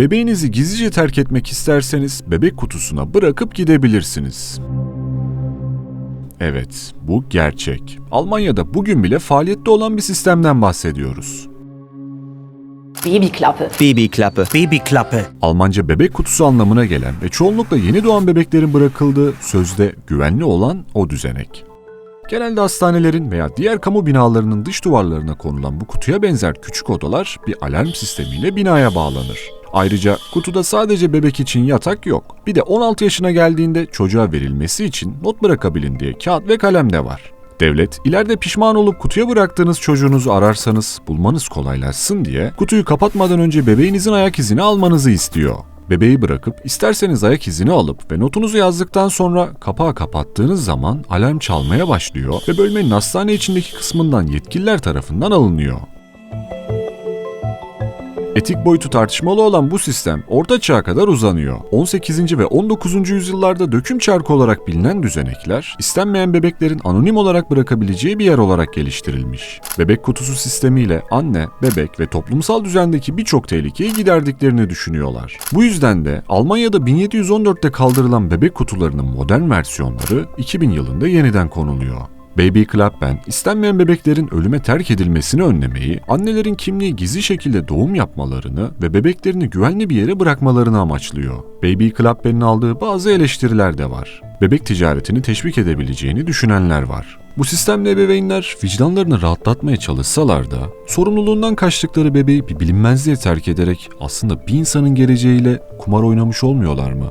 Bebeğinizi gizlice terk etmek isterseniz bebek kutusuna bırakıp gidebilirsiniz. Evet, bu gerçek. Almanya'da bugün bile faaliyette olan bir sistemden bahsediyoruz. Babyklappe. Babyklappe. Babyklappe. Almanca bebek kutusu anlamına gelen ve çoğunlukla yeni doğan bebeklerin bırakıldığı sözde güvenli olan o düzenek. Genelde hastanelerin veya diğer kamu binalarının dış duvarlarına konulan bu kutuya benzer küçük odalar bir alarm sistemiyle binaya bağlanır. Ayrıca kutuda sadece bebek için yatak yok. Bir de 16 yaşına geldiğinde çocuğa verilmesi için not bırakabilin diye kağıt ve kalem de var. Devlet, ileride pişman olup kutuya bıraktığınız çocuğunuzu ararsanız bulmanız kolaylaşsın diye kutuyu kapatmadan önce bebeğinizin ayak izini almanızı istiyor. Bebeği bırakıp isterseniz ayak izini alıp ve notunuzu yazdıktan sonra kapağı kapattığınız zaman alarm çalmaya başlıyor ve bölmenin hastane içindeki kısmından yetkililer tarafından alınıyor. Etik boyutu tartışmalı olan bu sistem Orta Çağ'a kadar uzanıyor. 18. ve 19. yüzyıllarda döküm çarkı olarak bilinen düzenekler, istenmeyen bebeklerin anonim olarak bırakabileceği bir yer olarak geliştirilmiş. Bebek kutusu sistemiyle anne, bebek ve toplumsal düzendeki birçok tehlikeyi giderdiklerini düşünüyorlar. Bu yüzden de Almanya'da 1714'te kaldırılan bebek kutularının modern versiyonları 2000 yılında yeniden konuluyor. Baby Klappen, istenmeyen bebeklerin ölüme terk edilmesini önlemeyi, annelerin kimliği gizli şekilde doğum yapmalarını ve bebeklerini güvenli bir yere bırakmalarını amaçlıyor. Baby Klappen'in aldığı bazı eleştiriler de var. Bebek ticaretini teşvik edebileceğini düşünenler var. Bu sistemle ebeveynler vicdanlarını rahatlatmaya çalışsalar da sorumluluğundan kaçtıkları bebeği bir bilinmezliğe terk ederek aslında bir insanın geleceğiyle kumar oynamış olmuyorlar mı?